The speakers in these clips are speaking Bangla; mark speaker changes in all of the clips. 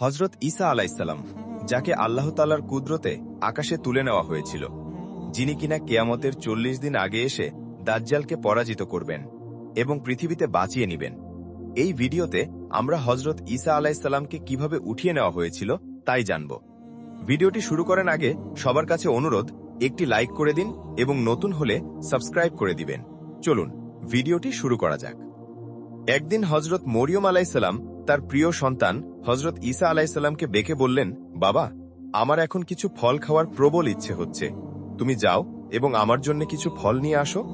Speaker 1: হজরত ঈসা আলাইসাল্লাম যাকে আল্লাহ তালার কুদরতে আকাশে তুলে নেওয়া হয়েছিল, যিনি কিনা কেয়ামতের চল্লিশ দিন আগে এসে দাজ্জালকে পরাজিত করবেন এবং পৃথিবীতে বাঁচিয়ে নিবেন। এই ভিডিওতে আমরা হজরত ঈসা আলাইসাল্লামকে কীভাবে উঠিয়ে নেওয়া হয়েছিল তাই জানব। ভিডিওটি শুরু করার আগে সবার কাছে অনুরোধ, একটি লাইক করে দিন এবং নতুন হলে সাবস্ক্রাইব করে দিবেন। চলুন, ভিডিওটি শুরু করা যাক। একদিন হজরত মরিয়ম আলাইসাল্লাম তার প্রিয় সন্তান হজরত ঈসা আলাইসাল্লামকে বেকে বললেন, বাবা, আমার এখন কিছু ফল খাওয়ার প্রবল ইচ্ছে হচ্ছে। তুমি যাও এবং আমার জন্য কিছু ফল নিয়ে আসো।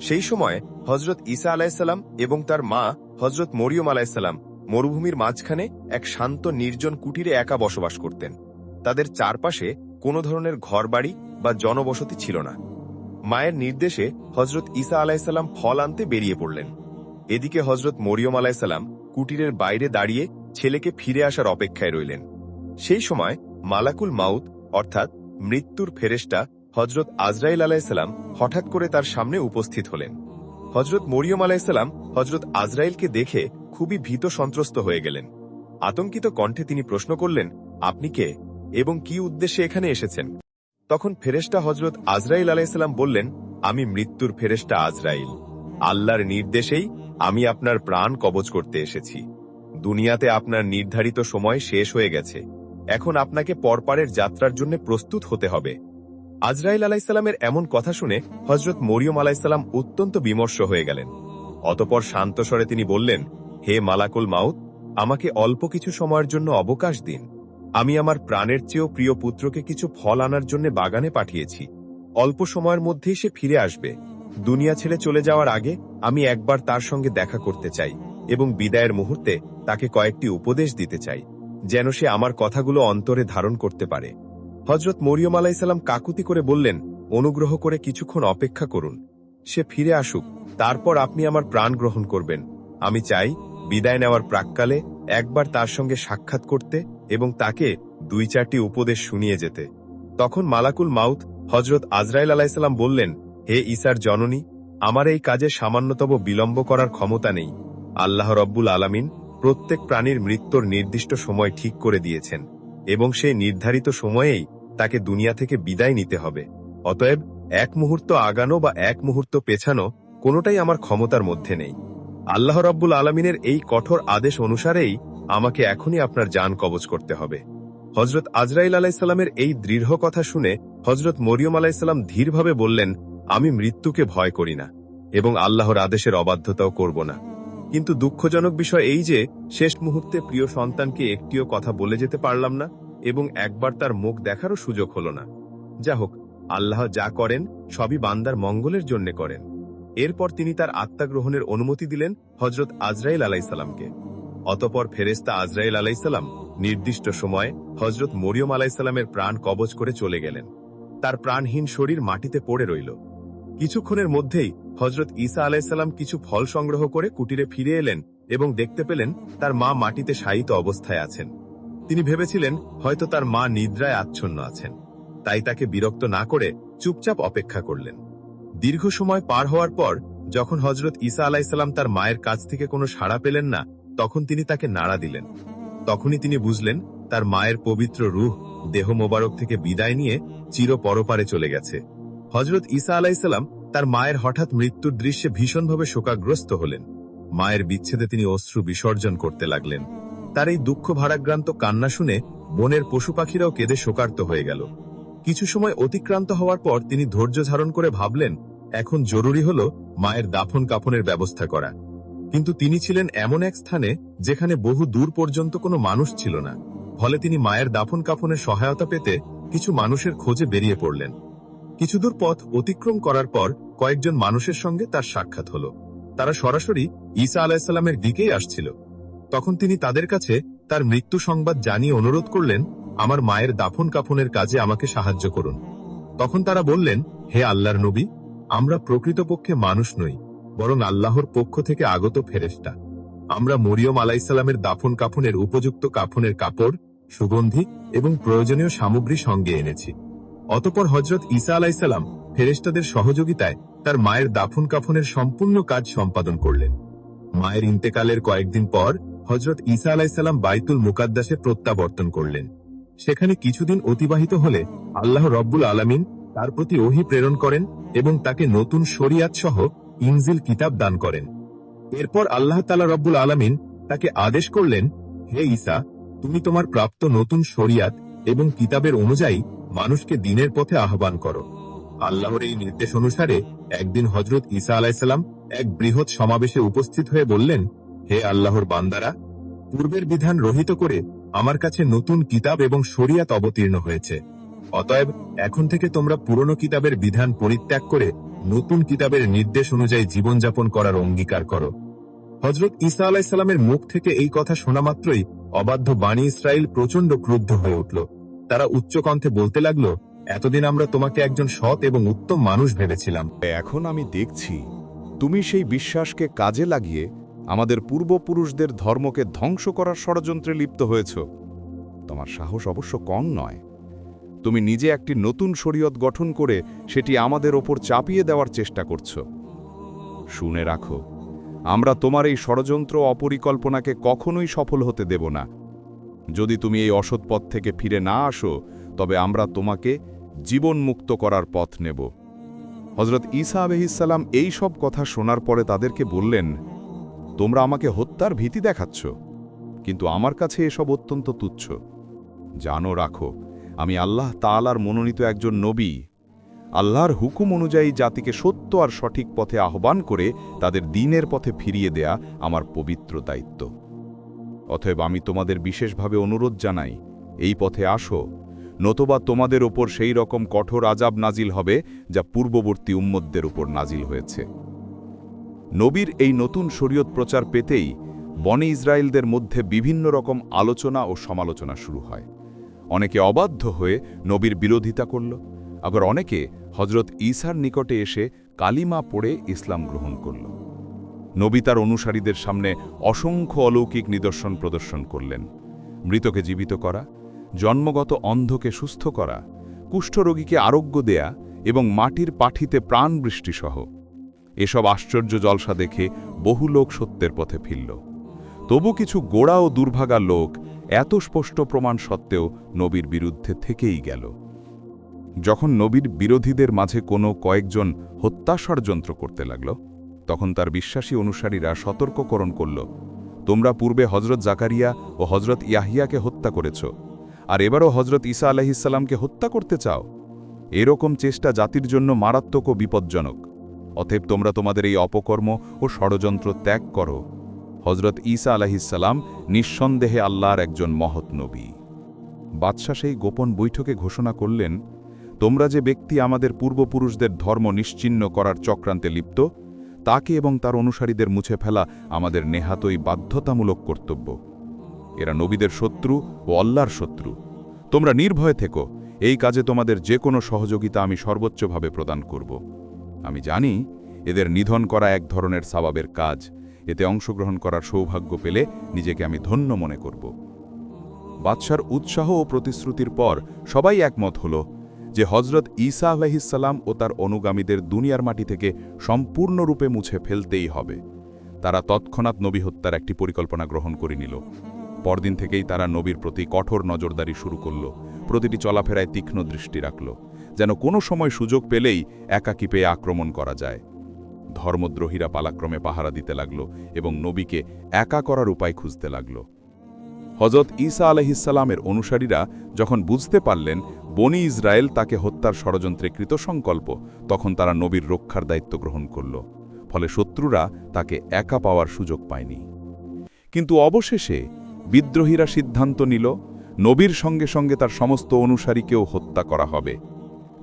Speaker 1: সেই সময় হজরত ঈসা আলাইসাল্লাম এবং তার মা হজরত মরিয়ম আলাইসাল্লাম মরুভূমির মাঝখানে এক শান্ত, নির্জন কুটিরে একা বসবাস করতেন। তাদের চারপাশে কোনো ধরনের ঘরবাড়ি বা জনবসতি ছিল না। মায়ের নির্দেশে হজরত ঈসা আলাইসাল্লাম ফল আনতে বেরিয়ে পড়লেন। এদিকে হজরত মরিয়ম আলাইসাল্লাম কুটিরের বাইরে দাঁড়িয়ে ছেলেকে ফিরে আসার অপেক্ষায় রইলেন। সেই সময় মালাকুল মাউত, অর্থাৎ মৃত্যুর ফেরেস্টা হজরত আজরাইল আলাইসাল্লাম হঠাৎ করে তার সামনে উপস্থিত হলেন। হজরত মরিয়ম আলাইসাল্লাম হজরত আজরাইলকে দেখে খুবই ভীত সন্ত্রস্ত হয়ে গেলেন। আতঙ্কিত কণ্ঠে তিনি প্রশ্ন করলেন, আপনি কে এবং কি উদ্দেশ্যে এখানে এসেছেন? তখন ফেরেস্টা হজরত আজরাইল আলাইসাল্লাম বললেন, আমি মৃত্যুর ফেরেস্টা আজরাইল। আল্লাহর নির্দেশেই আমি আপনার প্রাণ কবজ করতে এসেছি। দুনিয়াতে আপনার নির্ধারিত সময় শেষ হয়ে গেছে। এখন আপনাকে পরপারের যাত্রার জন্য প্রস্তুত হতে হবে। আজরাইল আলাইসাল্লামের এমন কথা শুনে হজরত মরিয়ম আলাইসাল্লাম অত্যন্ত বিমর্ষ হয়ে গেলেন। অতপর শান্ত স্বরে তিনি বললেন, হে মালাকুল মাউত, আমাকে অল্প কিছু সময়ের জন্য অবকাশ দিন। আমি আমার প্রাণের চেয়েও প্রিয় পুত্রকে কিছু ফল আনার জন্য বাগানে পাঠিয়েছি। অল্প সময়ের মধ্যেই সে ফিরে আসবে। দুনিয়া ছেড়ে চলে যাওয়ার আগে আমি একবার তার সঙ্গে দেখা করতে চাই এবং বিদায়ের মুহূর্তে তাকে কয়েকটি উপদেশ দিতে চাই, যেন সে আমার কথাগুলো অন্তরে ধারণ করতে পারে। হজরত মরিয়ম আলাইসাল্লাম কাকুতি করে বললেন, অনুগ্রহ করে কিছুক্ষণ অপেক্ষা করুন। সে ফিরে আসুক, তারপর আপনি আমার প্রাণ গ্রহণ করবেন। আমি চাই বিদায় নেওয়ার প্রাককালে একবার তার সঙ্গে সাক্ষাৎ করতে এবং তাকে দুই চারটি উপদেশ শুনিয়ে যেতে। তখন মালাকুল মাউথ হজরত আজরাইল আলাইসাল্লাম বললেন হে ঈসার জননী, আমার এই কাজে সামান্যতম বিলম্ব করার ক্ষমতা নেই। আল্লাহ রব্বুল আলামিন প্রত্যেক প্রাণীর মৃত্যুর নির্দিষ্ট সময় ঠিক করে দিয়েছেন এবং সেই নির্ধারিত সময়েই তাকে দুনিয়া থেকে বিদায় নিতে হবে। অতএব এক মুহূর্ত আগানো বা এক মুহূর্ত পেছানো কোনোটাই আমার ক্ষমতার মধ্যে নেই। আল্লাহ রব্বুল আলমিনের এই কঠোর আদেশ অনুসারেই আমাকে এখনই আপনার যান কবজ করতে হবে। হজরত আজরাইল আলাইসাল্লামের এই দৃঢ় কথা শুনে হজরত মরিয়ম আলাইসাল্লাম ধীরভাবে বললেন আমি মৃত্যুকে ভয় করি না এবং আল্লাহর আদেশের অবাধ্যতাও করব না। কিন্তু দুঃখজনক বিষয় এই যে, শেষ মুহূর্তে প্রিয় সন্তানকে একটিও কথা বলে যেতে পারলাম না এবং একবার তার মুখ দেখারও সুযোগ হল না। যা হোক আল্লাহ যা করেন, সবই বান্দার মঙ্গলের জন্য করেন। এরপর তিনি তার আত্মা গ্রহণের অনুমতি দিলেন হজরত আজরাইল আলাইসাল্লামকে অতপর ফেরেস্তা আজরাইল আলাইসাল্লাম নির্দিষ্ট সময়ে হজরত মরিয়ম আলাইসাল্লামের প্রাণ কবজ করে চলে গেলেন। তার প্রাণহীন শরীর মাটিতে পড়ে রইল। কিছুক্ষণের মধ্যেই হজরত ঈসা আলাইসাল্লাম কিছু ফল সংগ্রহ করে কুটিরে ফিরে এলেন এবং দেখতে পেলেন তার মা মাটিতে শায়িত অবস্থায় আছেন। তিনি ভেবেছিলেন হয়তো তার মা নিদ্রায় আচ্ছন্ন আছেন। তাই তাকে বিরক্ত না করে চুপচাপ অপেক্ষা করলেন। দীর্ঘ সময় পার হওয়ার পর যখন হজরত ঈসা আলাইসাল্লাম তার মায়ের কাছ থেকে কোনো সাড়া পেলেন না, তখন তিনি তাকে নাড়া দিলেন। তখনই তিনি বুঝলেন তার মায়ের পবিত্র রুহ দেহ মোবারক থেকে বিদায় নিয়ে চির পরপারে চলে গেছে। হজরত ঈসা আলাইসাল্লাম তার মায়ের হঠাৎ মৃত্যুর দৃশ্যে ভীষণভাবে শোকাগ্রস্ত হলেন। মায়ের বিচ্ছেদে তিনি অশ্রু বিসর্জন করতে লাগলেন। তার এই দুঃখ ভারাক্রান্ত কান্না শুনে বনের পশু পাখিরাও কেঁদে শোকার্ত হয়ে গেল। কিছু সময় অতিক্রান্ত হওয়ার পর তিনি ধৈর্য ধারণ করে ভাবলেন, এখন জরুরি হল মায়ের দাফন কাফনের ব্যবস্থা করা। কিন্তু তিনি ছিলেন এমন এক স্থানে যেখানে বহু দূর পর্যন্ত কোনো মানুষ ছিল না। ফলে তিনি মায়ের দাফন কাফনের সহায়তা পেতে কিছু মানুষের খোঁজে বেরিয়ে পড়লেন। কিছুদূর পথ অতিক্রম করার পর কয়েকজন মানুষের সঙ্গে তার সাক্ষাৎ হল। তারা সরাসরি ঈসা আলাহিসাল্লামের দিকেই আসছিল। তখন তিনি তাদের কাছে তার মৃত্যু সংবাদ জানিয়ে অনুরোধ করলেন, আমার মায়ের দাফন কাফনের কাজে আমাকে সাহায্য করুন। তখন তারা বললেন, হে আল্লাহর নবী, আমরা প্রকৃতপক্ষে মানুষ নই, বরং আল্লাহর পক্ষ থেকে আগত ফেরেস্টা আমরা মরিয়ম আলাইসাল্লামের দাফন কাফনের উপযুক্ত কাফনের কাপড়, সুগন্ধি এবং প্রয়োজনীয় সামগ্রী সঙ্গে এনেছি। অতপর হজরত ঈসা আলাইসাল্লাম ফেরেস্তাদের সহযোগিতায় তার মায়ের দাফন কাফনের সম্পূর্ণ কাজ সম্পাদন করলেন। মায়ের ইন্তেকালের কয়েকদিন পর হজরত ঈসা আলাইসাল্লাম বাইতুল মুকাদ্দাসে প্রত্যাবর্তন করলেন। সেখানে কিছুদিন অতিবাহিত হলে আল্লাহ রব্বুল আলামিন তার প্রতি ওহি প্রেরণ করেন এবং তাকে নতুন শরিয়াত সহ ইনজিল কিতাব দান করেন। এরপর আল্লাহ তালা রব্বুল আলামিন তাকে আদেশ করলেন, হে ঈসা, তুমি তোমার প্রাপ্ত নতুন শরিয়াত এবং কিতাবের অনুযায়ী মানুষকে দিনের পথে আহ্বান করো। আল্লাহর এই নির্দেশ অনুসারে একদিন হজরত ঈসা আলাইসাল্লাম এক বৃহৎ সমাবেশে উপস্থিত হয়ে বললেন, হে আল্লাহর বান্দারা, পূর্বের বিধান রহিত করে আমার কাছে নতুন কিতাব এবং শরিয়াত অবতীর্ণ হয়েছে। অতএব এখন থেকে তোমরা পুরনো কিতাবের বিধান পরিত্যাগ করে নতুন কিতাবের নির্দেশ অনুযায়ী জীবনযাপন করার অঙ্গীকার করো। হজরত ঈসা আলাইসাল্লামের মুখ থেকে এই কথা শোনা মাত্রই অবাধ্য বাণী ইসরায়েল প্রচণ্ড ক্রুদ্ধ হয়ে উঠল। তারা উচ্চকণ্ঠে বলতে লাগল, এতদিন আমরা তোমাকে একজন সৎ এবং উত্তম মানুষ ভেবেছিলাম।
Speaker 2: এখন আমি দেখছি, তুমি সেই বিশ্বাসকে কাজে লাগিয়ে আমাদের পূর্বপুরুষদের ধর্মকে ধ্বংস করার ষড়যন্ত্রে লিপ্ত হয়েছ। তোমার সাহস অবশ্য কম নয়। তুমি নিজে একটি নতুন শরীয়ত গঠন করে সেটি আমাদের ওপর চাপিয়ে দেওয়ার চেষ্টা করছ। শুনে রাখো, আমরা তোমার এই ষড়যন্ত্র অপরিকল্পনাকে কখনোই সফল হতে দেব না। যদি তুমি এই অসৎ পথ থেকে ফিরে না আসো, তবে আমরা তোমাকে জীবনমুক্ত করার পথ নেব। হজরত ঈসা আলহিসাল্লাম এই সব কথা শোনার পরে তাদেরকে বললেন, তোমরা আমাকে হত্যার ভীতি দেখাচ্ছ, কিন্তু আমার কাছে এসব অত্যন্ত তুচ্ছ। জানো, রাখো, আমি আল্লাহ তাআলার মনোনীত একজন নবী। আল্লাহর হুকুম অনুযায়ী জাতিকে সত্য আর সঠিক পথে আহ্বান করে তাদের দিনের পথে ফিরিয়ে দেয়া আমার পবিত্র দায়িত্ব। অতএব আমি তোমাদের বিশেষভাবে অনুরোধ জানাই, এই পথে আসো। নতবা তোমাদের ওপর সেই রকম কঠোর আজাব নাজিল হবে, যা পূর্ববর্তী উম্মদদের উপর নাজিল হয়েছে। নবীর এই নতুন শরীয়ত প্রচার পেতেই বনে ইসরায়েলদের মধ্যে বিভিন্ন রকম আলোচনা ও সমালোচনা শুরু হয়। অনেকে অবাধ্য হয়ে নবীর বিরোধিতা করল, আবার অনেকে হজরত ঈসার নিকটে এসে কালিমা পড়ে ইসলাম গ্রহণ করল। নবী তার অনুসারীদের সামনে অসংখ্য অলৌকিক নিদর্শন প্রদর্শন করলেন। মৃতকে জীবিত করা, জন্মগত অন্ধকে সুস্থ করা কুষ্ঠরোগীকে আরোগ্য দেয়া এবং মাটির পাঠিতে প্রাণ বৃষ্টিসহ এসব আশ্চর্য জলসা দেখে বহু লোক সত্যের পথে ফিরল। তবু কিছু গোড়া ও দুর্ভাগা লোক এত স্পষ্ট প্রমাণ সত্ত্বেও নবীর বিরুদ্ধে থেকেই গেল। যখন নবীর বিরোধীদের মাঝে কোনো কয়েকজন হত্যা ষড়যন্ত্র করতে লাগল তখন তার বিশ্বাসী অনুসারীরা সতর্ককরণ করল, তোমরা পূর্বে হজরত জাকারিয়া ও হজরত ইয়াহিয়াকে হত্যা করেছ, আর এবারও হজরত ঈসা আলাহিসাল্লামকে হত্যা করতে চাও? এরকম চেষ্টা জাতির জন্য মারাত্মক ও বিপজ্জনক। অতএব তোমরা তোমাদের এই অপকর্ম ও ষড়যন্ত্র ত্যাগ করো। হজরত ঈসা আলাহিসাল্লাম নিঃসন্দেহে আল্লাহর একজন মহৎ নবী। বাদশাহ সেই গোপন বৈঠকে ঘোষণা করলেন, তোমরা যে ব্যক্তি আমাদের পূর্বপুরুষদের ধর্ম নিশ্চিহ্ন করার চক্রান্তে লিপ্ত তাকে এবং তার অনুসারীদের মুছে ফেলা আমাদের নেহাতই বাধ্যতামূলক কর্তব্য। এরা নবীদের শত্রু ও অল্লার শত্রু। তোমরা নির্ভয়ে থেকো। এই কাজে তোমাদের যে কোনো সহযোগিতা আমি সর্বোচ্চভাবে প্রদান করব। আমি জানি এদের নিধন করা এক ধরনের সাবাবের কাজ। এতে অংশগ্রহণ করার সৌভাগ্য পেলে নিজেকে আমি ধন্য মনে করব। বাদশার উৎসাহ ও প্রতিশ্রুতির পর সবাই একমত হল যে হজরত ঈসা আলাহিসাল্লাম ও তার অনুগামীদের দুনিয়ার মাটি থেকে সম্পূর্ণরূপে মুছে ফেলতেই হবে। তারা তৎক্ষণাৎ নবী হত্যার একটি পরিকল্পনা গ্রহণ করে নিল। পরদিন থেকেই তারা নবীর প্রতি কঠোর নজরদারি শুরু করল। প্রতিটি চলাফেরায় তীক্ষ্ণ দৃষ্টি রাখল। যেন কোনো সময় সুযোগ পেলেই একাকী পেয়ে আক্রমণ করা যায়। ধর্মদ্রোহীরা পালাক্রমে পাহারা দিতে লাগল এবং নবীকে একা করার উপায় খুঁজতে লাগল। হজরত ঈসা আলহিসাল্লামের অনুসারীরা যখন বুঝতে পারলেন বনি ইসরায়েল তাকে হত্যার ষড়যন্ত্রে কৃতসংকল্প তখন তারা নবীর রক্ষার দায়িত্ব গ্রহণ করল। ফলে শত্রুরা তাকে একা পাওয়ার সুযোগ পায়নি। কিন্তু অবশেষে বিদ্রোহীরা সিদ্ধান্ত নিল, নবীর সঙ্গে সঙ্গে তার সমস্ত অনুসারীকেও হত্যা করা হবে।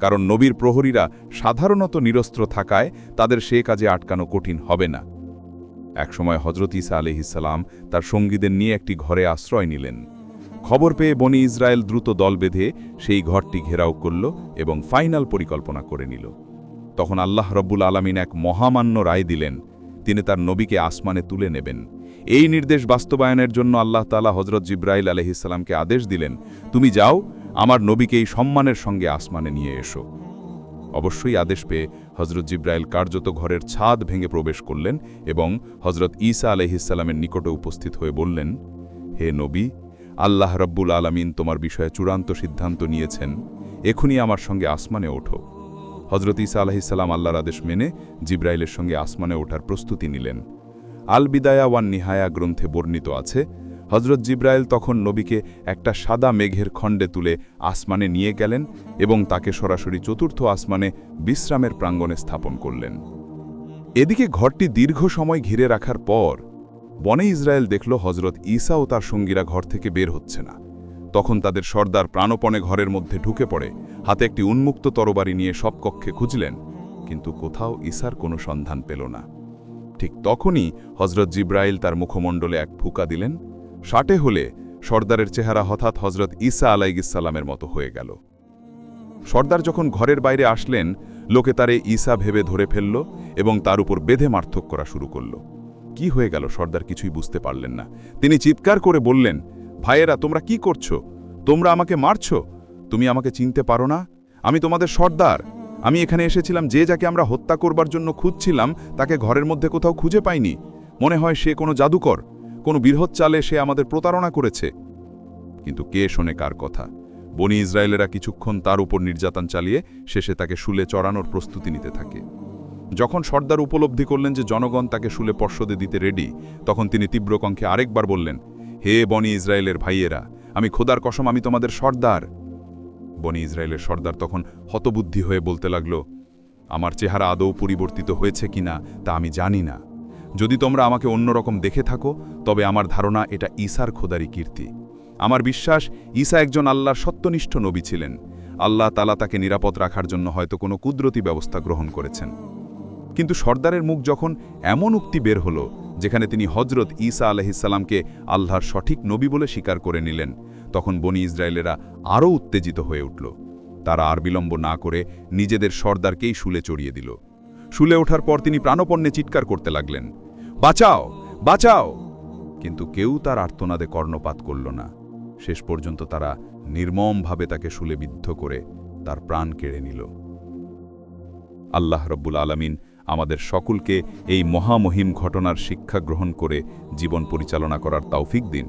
Speaker 2: কারণ নবীর প্রহরীরা সাধারণত নিরস্ত্র থাকায় তাদের সে কাজে আটকানো কঠিন হবে না। একসময় হজরত ইসা আলহিসাল্লাম তার সঙ্গীদের নিয়ে একটি ঘরে আশ্রয় নিলেন। খবর পেয়ে বনি ইসরায়েল দ্রুত দল বেঁধে সেই ঘরটি ঘেরাও করল এবং ফাইনাল পরিকল্পনা করে নিল। তখন আল্লাহ রব্বুল আলমিন এক মহামান্য রায় দিলেন, তিনি তার নবীকে আসমানে তুলে নেবেন। এই নির্দেশ বাস্তবায়নের জন্য আল্লাহ তালা হজরত জিব্রাইল আলহিসাল্লামকে আদেশ দিলেন, তুমি যাও, আমার নবীকে এই সম্মানের সঙ্গে আসমানে নিয়ে এসো। অবশ্যই আদেশ পেয়ে হজরত জিব্রাইল কার্যত ঘরের ছাদ ভেঙে প্রবেশ করলেন এবং হজরত ঈসা আলহিসাল্লামের নিকটে উপস্থিত হয়ে বললেন, হে নবী আল্লাহ রব্বুল আলমিন তোমার বিষয়ে চূড়ান্ত সিদ্ধান্ত নিয়েছেন। এখনই আমার সঙ্গে আসমানে ওঠো। হজরত ঈসা আলাহিসাল্লাম আল্লাহর আদেশ মেনে জিব্রাইলের সঙ্গে আসমানে ওঠার প্রস্তুতি নিলেন। আল বিদায়া ওয়ান নিহায়া গ্রন্থে বর্ণিত আছে হজরত জিব্রাইল তখন নবীকে একটা সাদা মেঘের খণ্ডে তুলে আসমানে নিয়ে গেলেন এবং তাকে সরাসরি চতুর্থ আসমানে বিশ্রামের প্রাঙ্গণে স্থাপন করলেন। এদিকে ঘরটি দীর্ঘ সময় ঘিরে রাখার পর বনে ইসরায়েল দেখল হজরত ঈসা ও তার সঙ্গীরা ঘর থেকে বের হচ্ছে না। তখন তাদের সর্দার প্রাণপণে ঘরের মধ্যে ঢুকে পড়ে, হাতে একটি উন্মুক্ত তরবারি নিয়ে সব কক্ষে খুঁজলেন, কিন্তু কোথাও ঈসার কোনো সন্ধান পেল না। ঠিক তখনই হজরত জিব্রাইল তার মুখমণ্ডলে এক ফুকা দিলেন ষাটে হলে সর্দারের চেহারা হঠাৎ হজরত ঈসা আলাইগিসাল্লামের মতো হয়ে গেল। সর্দার যখন ঘরের বাইরে আসলেন, লোকে তারে ঈসা ভেবে ধরে ফেলল এবং তার উপর বেঁধে মার্থক করা শুরু করল। কি হয়ে গেল? সর্দার কিছুই বুঝতে পারলেন না। তিনি চিৎকার করে বললেন, ভাইয়েরা, তোমরা কি করছ? তোমরা আমাকে মারছ? তুমি আমাকে চিনতে পারো না? আমি তোমাদের সর্দার। আমি এখানে এসেছিলাম যে যাকে আমরা হত্যা করবার জন্য খুঁজছিলাম, তাকে ঘরের মধ্যে কোথাও খুঁজে পাইনি। মনে হয় সে কোনো জাদুকর, কোনো বৃহৎ চালে সে আমাদের প্রতারণা করেছে। কিন্তু কে শোনে কার কথা? বনি ইসরায়েলেরা কিছুক্ষণ তার উপর নির্যাতন চালিয়ে শেষে তাকে শুলে চড়ানোর প্রস্তুতি নিতে থাকে। যখন সর্দার উপলব্ধি করলেন যে জনগণ তাকে শুলে পর্ষদে দিতে রেডি, তখন তিনি তীব্র কণ্ঠে আরেকবার বললেন, হে বনি ইসরায়েলের ভাইয়েরা, আমি খোদার কসম, আমি তোমাদের সর্দার। বনি ইসরায়েলের সর্দার তখন হতবুদ্ধি হয়ে বলতে লাগল, আমার চেহারা আদৌ পরিবর্তিত হয়েছে কিনা তা আমি জানি না। যদি তোমরা আমাকে অন্যরকম দেখে থাকো, তবে আমার ধারণা এটা ঈসার খোদারি কীর্তি। আমার বিশ্বাস, ঈসা একজন আল্লাহর সত্যনিষ্ঠ নবী ছিলেন। আল্লাহ তালা তাকে নিরাপদ রাখার জন্য হয়তো কোনো কুদরতি ব্যবস্থা গ্রহণ করেছেন। কিন্তু সর্দারের মুখ যখন এমন উক্তি বের হলো, যেখানে তিনি হজরত ঈসা আলহিসাল্লামকে আল্লাহর সঠিক নবী বলে স্বীকার করে নিলেন, তখন বনি ইসরায়েলেরা আরও উত্তেজিত হয়ে উঠল। তারা আর বিলম্ব না করে নিজেদের সর্দারকেই শুলে চড়িয়ে দিল। শুলে ওঠার পর তিনি প্রাণপণ্যে চিৎকার করতে লাগলেন, বাঁচাও বাঁচাও! কিন্তু কেউ তার আর্তনাদে কর্ণপাত করল না। শেষ পর্যন্ত তারা নির্মমভাবে তাকে শুলে বিদ্ধ করে তার প্রাণ কেড়ে নিল। আল্লাহ রব্বুল আলমিন আমাদের সকলকে এই মহামহিম ঘটনার শিক্ষা গ্রহণ করে জীবন পরিচালনা করার তৌফিক দিন।